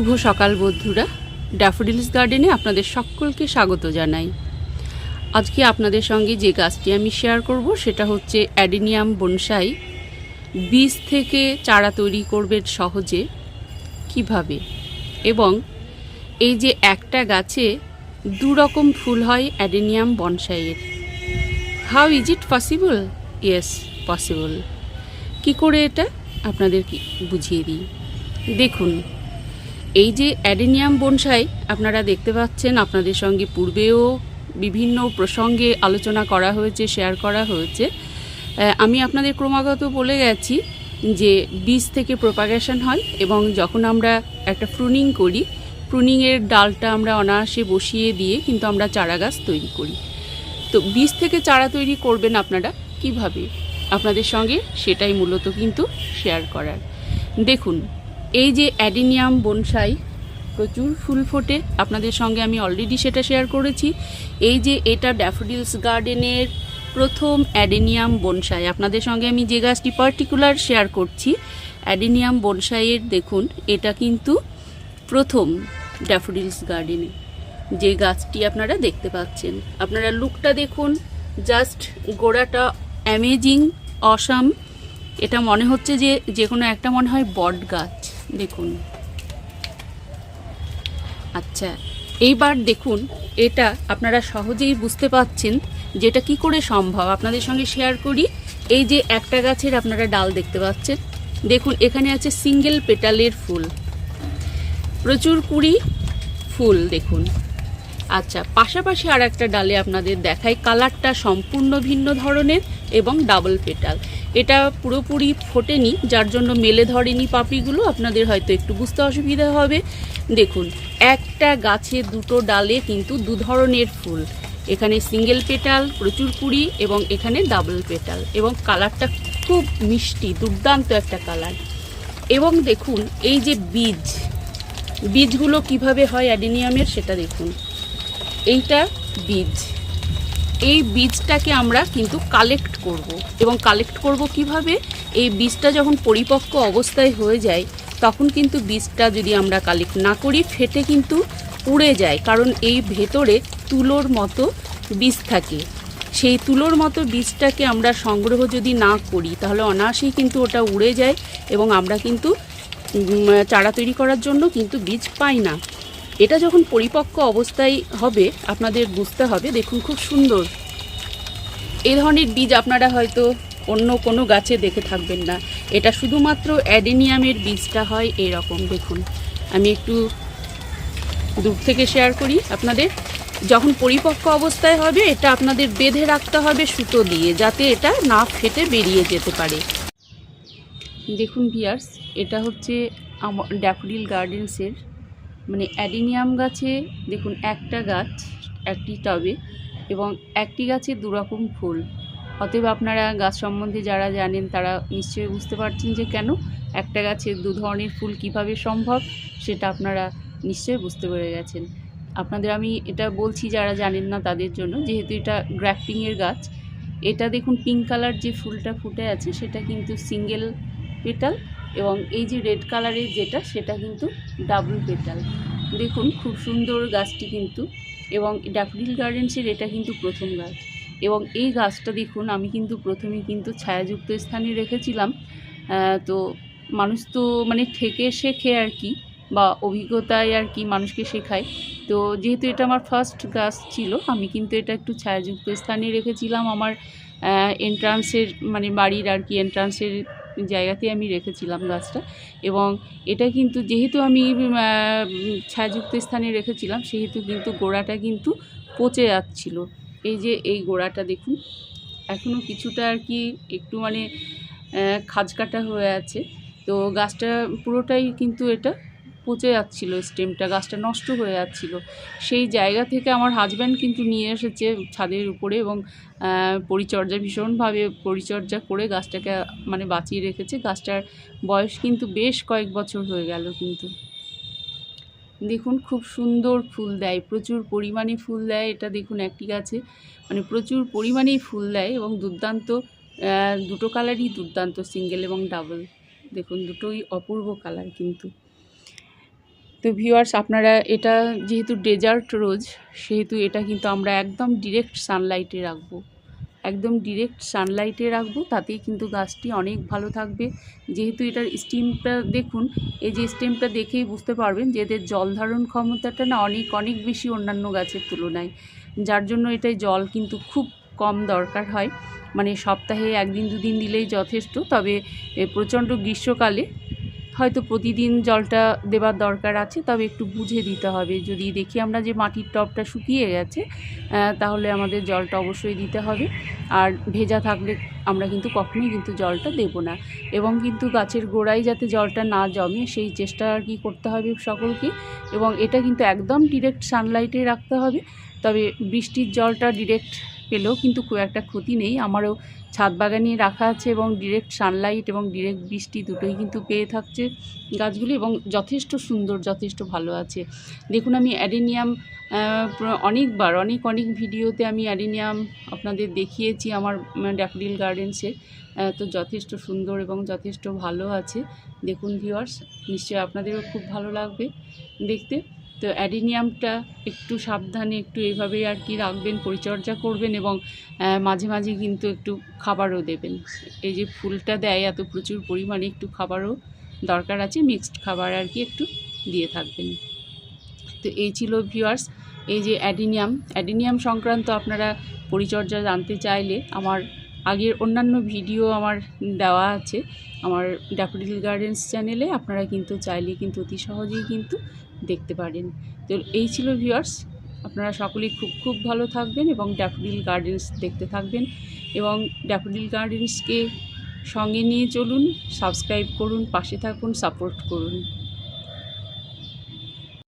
শুভ সকাল বন্ধুরা। ড্যাফোডিলস গার্ডেনে আপনাদের সকলকে স্বাগত জানাই। আজকে আপনাদের সঙ্গে যে গাছটি আমি শেয়ার করব, সেটা হচ্ছে অ্যাডিনিয়াম বনসাই বীজ থেকে চারা তৈরি করবেন সহজে, কীভাবে? এবং এই যে একটা গাছে দু রকম ফুল হয় adenium বনসাইয়ের how is it possible yes possible কি করে এটা? আপনাদের কি বুঝিয়ে দিই। দেখুন এই যে অ্যাডেনিয়াম বনসাই, আপনারা দেখতে পাচ্ছেন, আপনাদের সঙ্গে পূর্বেও বিভিন্ন প্রসঙ্গে আলোচনা করা হয়েছে শেয়ার করা হয়েছে। আমি আপনাদের ক্রমাগত বলে গেছি যে বীজ থেকে প্রোপাগেশন হয় এবং যখন আমরা একটা প্রুনিং করি প্রুনিংয়ের ডালটা আমরা অনায়াসে বসিয়ে দিয়ে কিন্তু আমরা চারা গাছ তৈরি করি। তো বীজ থেকে চারা তৈরি করবেন আপনারা কীভাবে? আপনাদের সঙ্গে সেটাই মূলত কিন্তু শেয়ার করার। দেখুন এই যে অ্যাডিনিয়াম বনসাই প্রচুর ফুল ফোটে। আপনাদের সঙ্গে আমি অলরেডি সেটা শেয়ার করেছি। এই যে এটা ড্যাফোডিলস গার্ডেনের প্রথম অ্যাডেনিয়াম বনসাই। আপনাদের সঙ্গে আমি যে গাছটি পার্টিকুলার শেয়ার করছি, অ্যাডেনিয়াম বনসাইয়ের দেখুন, এটা কিন্তু প্রথম ড্যাফোডিলস গার্ডেনে যে গাছটি আপনারা দেখতে পাচ্ছেন। আপনারা লুকটা দেখুন জাস্ট গোড়াটা অ্যামেজিং অসাম এটা মনে হচ্ছে যে যে কোনো একটা মনে হয় বট গাছ। দেখুন। আচ্ছা এইবার দেখুন, এটা আপনারা সহজেই বুঝতে পাচ্ছেন যেটা কি করে সম্ভব। আপনাদের সঙ্গে শেয়ার করি। এই যে একটা গাছের আপনারা ডাল দেখতে পাচ্ছেন। দেখুন, এখানে আছে সিঙ্গেল পেটালের ফুল। প্রচুর কুড়ি ফুল, দেখুন। আচ্ছা পাশাপাশি আর একটা ডালে আপনাদের দেখাই। কালারটা সম্পূর্ণ ভিন্ন ধরনের। এবং ডাবল পেটাল এটা পুরোপুরি ফোটেনি, যার জন্য মেলে ধরেনি পাপড়িগুলো। আপনাদের হয়তো একটু বুঝতে অসুবিধা হবে। দেখুন, একটা গাছে দুটো ডালে কিন্তু দু ধরনের ফুল। এখানে সিঙ্গেল পেটাল প্রচুর কুড়ি এবং এখানে ডাবল পেটাল এবং কালারটা খুব মিষ্টি, দুর্দান্ত একটা কালার এবং দেখুন, এই যে বীজ, বীজগুলো কীভাবে হয় অ্যাডিনিয়ামের সেটা দেখুন। এইটা বীজ। এই বীজটাকে আমরা কিন্তু কালেক্ট করব। এবং কালেক্ট করব কীভাবে? এই বীজটা যখন পরিপক্ক অবস্থায় হয়ে যায়, তখন কিন্তু বীজটা যদি আমরা কালেক্ট না করি, ফেটে কিন্তু উড়ে যায়। কারণ এই ভেতরে তুলোর মতো বীজ থাকে। সেই তুলোর মতো বীজটাকে আমরা সংগ্রহ যদি না করি, তাহলে অনায়াসেই কিন্তু ওটা উড়ে যায় এবং আমরা কিন্তু চারা তৈরি করার জন্য কিন্তু বীজ পাই না। এটা যখন পরিপক্ক অবস্থায় হবে, আপনাদের বুঝতে হবে, দেখুন খুব সুন্দর। এই ধরনের বীজ আপনারা হয়তো অন্য কোনো গাছে দেখে থাকবেন না। এটা শুধুমাত্র অ্যাডেনিয়ামের বীজটা হয় এরকম, দেখুন। আমি একটু দূর থেকে শেয়ার করি আপনাদের। যখন পরিপক্ক অবস্থায় হবে, এটা আপনাদের বেঁধে রাখতে হবে সুতো দিয়ে, যাতে এটা না ফেটে বেরিয়ে যেতে পারে। দেখুন ভিয়ার্স এটা হচ্ছে আমার ড্যাফোডিল গার্ডেন্সের মানে অ্যাডিনিয়াম গাছে দেখুন একটা গাছ, একটি টবে এবং একটি গাছে দুরকম ফুল। অতএব আপনারা গাছ সম্বন্ধে যারা জানেন তারা নিশ্চয়ই বুঝতে পারছেন যে কেন একটা গাছে দু ধরনের ফুল কীভাবে সম্ভব সেটা আপনারা নিশ্চয়ই বুঝতে পেরে গেছেন। আপনাদের আমি এটা বলছি যারা জানেন না তাদের জন্য, যেহেতু এটা গ্রাফটিংয়ের গাছ, এটা দেখুন পিঙ্ক কালার যে ফুলটা ফুটে আছে সেটা কিন্তু সিঙ্গেল পেটাল এবং এই যে রেড কালারের যেটা, সেটা কিন্তু ডাবল পেটাল দেখুন, খুব সুন্দর গাছটি কিন্তু। এবং ড্যাফোডিল গার্ডেন্সের এটা কিন্তু প্রথম গাছ। এবং এই গাছটা দেখুন, আমি কিন্তু প্রথমে কিন্তু ছায়াযুক্ত স্থানে রেখেছিলাম। তো মানুষ তো মানে থেকে শেখে আর কি, বা অভিজ্ঞতায় আর কি মানুষকে শেখায়। তো যেহেতু এটা আমার ফার্স্ট গাছ ছিল, আমি কিন্তু এটা একটু ছায়াযুক্ত স্থানে রেখেছিলাম। আমার এন্ট্রান্সের মানে বাড়ির আর কি এন্ট্রান্সের জায়গাতে আমি রেখেছিলাম গাছটা এবং এটা কিন্তু যেহেতু আমি ছায়াযুক্ত স্থানে রেখেছিলাম সেহেতু কিন্তু গোড়াটা কিন্তু পচে যাচ্ছিল। এই যে এই গোড়াটা দেখুন এখনও কিছুটা আর কি একটু মানে আহ, খাজ কাটা হয়ে আছে। তো গাছটা পুরোটাই কিন্তু এটা পচে যাচ্ছিল স্টেমটা গাছটা নষ্ট হয়ে যাচ্ছিল। সেই জায়গা থেকে আমার হাজব্যান্ড কিন্তু নিয়ে এসেছে ছাদের উপরে এবং পরিচর্যা, ভীষণভাবে পরিচর্যা করে গাছটাকে মানে বাঁচিয়ে রেখেছে। গাছটার বয়স কিন্তু বেশ কয়েক বছর হয়ে গেল কিন্তু। দেখুন, খুব সুন্দর ফুল দেয়, প্রচুর পরিমাণে ফুল দেয়। এটা দেখুন একটি গাছে মানে প্রচুর পরিমাণেই ফুল দেয় এবং দুর্দান্ত দুটো কালারই দুর্দান্ত সিঙ্গেল এবং ডাবল দেখুন, দুটোই অপূর্ব কালার কিন্তু। তো ভিউয়ার্স আপনারা এটা যেহেতু ডেজার্ট রোজ, সেহেতু এটা কিন্তু আমরা একদম ডিরেক্ট সানলাইটে রাখব। একদম ডিরেক্ট সানলাইটে রাখব, তাতেই কিন্তু গাছটি অনেক ভালো থাকবে। যেহেতু এটার স্টিমটা দেখুন, এই যে স্টেমটা দেখেই বুঝতে পারবেন যে এদের জল ধারণ ক্ষমতাটা না অনেক অনেক বেশি অন্যান্য গাছের তুলনায়। যার জন্য এটাই জল কিন্তু খুব কম দরকার হয়। মানে সপ্তাহে একদিন, দুদিন দিলেই যথেষ্ট। তবে প্রচণ্ড গ্রীষ্মকালে হয়তো প্রতিদিন জলটা দেবার দরকার আছে, তবে একটু বুঝে দিতে হবে। যদি দেখি আমরা যে মাটির টবটা শুকিয়ে গেছে তাহলে আমাদের জলটা অবশ্যই দিতে হবে। আর ভেজা থাকলে আমরা কিন্তু কখনোই কিন্তু জলটা দেব না। এবং কিন্তু গাছের গোড়ায় যাতে জলটা না জমে, সেই চেষ্টা আর কি করতে হবে সকলকে। এবং এটা কিন্তু একদম ডিরেক্ট সানলাইটে রাখতে হবে। তবে বৃষ্টির জলটা ডিরেক্ট পেলেও কিন্তু খুব একটা ক্ষতি নেই। আমারও ছাদ বাগানে রাখা আছে এবং ডিরেক্ট সানলাইট এবং ডিরেক্ট বৃষ্টি দুটোই কিন্তু পেয়ে থাকছে গাছগুলি এবং যথেষ্ট সুন্দর, যথেষ্ট ভালো আছে। দেখুন, আমি অ্যাডেনিয়াম অনেকবার, অনেক অনেক ভিডিওতে আমি অ্যাডেনিয়াম আপনাদের দেখিয়েছি আমার ড্যাফডিল গার্ডেন্সে। তো যথেষ্ট সুন্দর এবং যথেষ্ট ভালো আছে। দেখুন ভিওয়ার্স নিশ্চয়ই আপনাদেরও খুব ভালো লাগবে দেখতে। তো অ্যাডিনিয়ামটা একটু সাবধানে একটু এইভাবেই আর কি রাখবেন, পরিচর্যা করবেন এবং মাঝে মাঝে কিন্তু একটু খাবারও দেবেন। এই যে ফুলটা দেয় এত প্রচুর পরিমাণে একটু খাবারও দরকার আছে মিক্সড খাবার আর কি একটু দিয়ে থাকবেন। তো এই ছিল ভিউয়ার্স এই যে অ্যাডিনিয়াম। অ্যাডিনিয়াম সংক্রান্ত আপনারা পরিচর্যা জানতে চাইলে আমার আগের অন্যান্য ভিডিও আমার দেওয়া আছে। আমার ড্যাফোডিল গার্ডেন্স চ্যানেলে আপনারা কিন্তু চাইলে কিন্তু অতি সহজেই কিন্তু দেখতে পারেন। তো এই ছিল ভিউয়ার্স। আপনারা সকলেই খুব খুব ভালো থাকবেন এবং ড্যাফোডিল গার্ডেন্স দেখতে থাকবেন এবং ড্যাফোডিল গার্ডেন্সকে সঙ্গে নিয়ে চলুন, সাবস্ক্রাইব করুন, পাশে থাকুন, সাপোর্ট করুন।